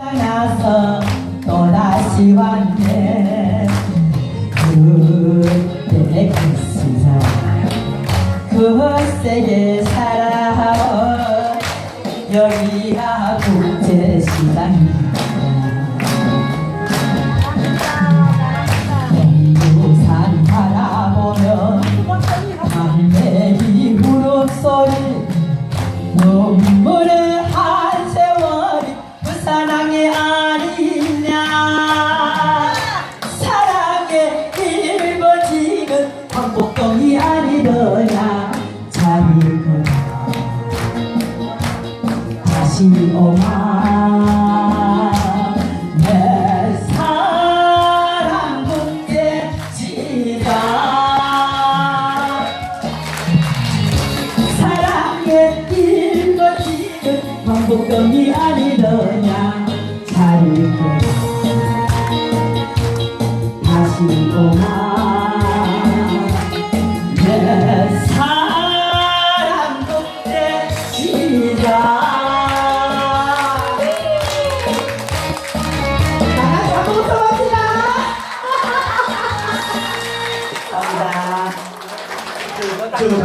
나서 또다시 왔네. 그때 그 세상 그 세계 살아 여기가 국제시장이야 동부산 바라보면 담배기 울음소리 한복동이 아니더냐 자리거나 다시 오마. 내 사랑 문제지다 사랑의 길도 지금 한복동이 아니더냐. 자리거나 다시 오마. 감사합니다. 그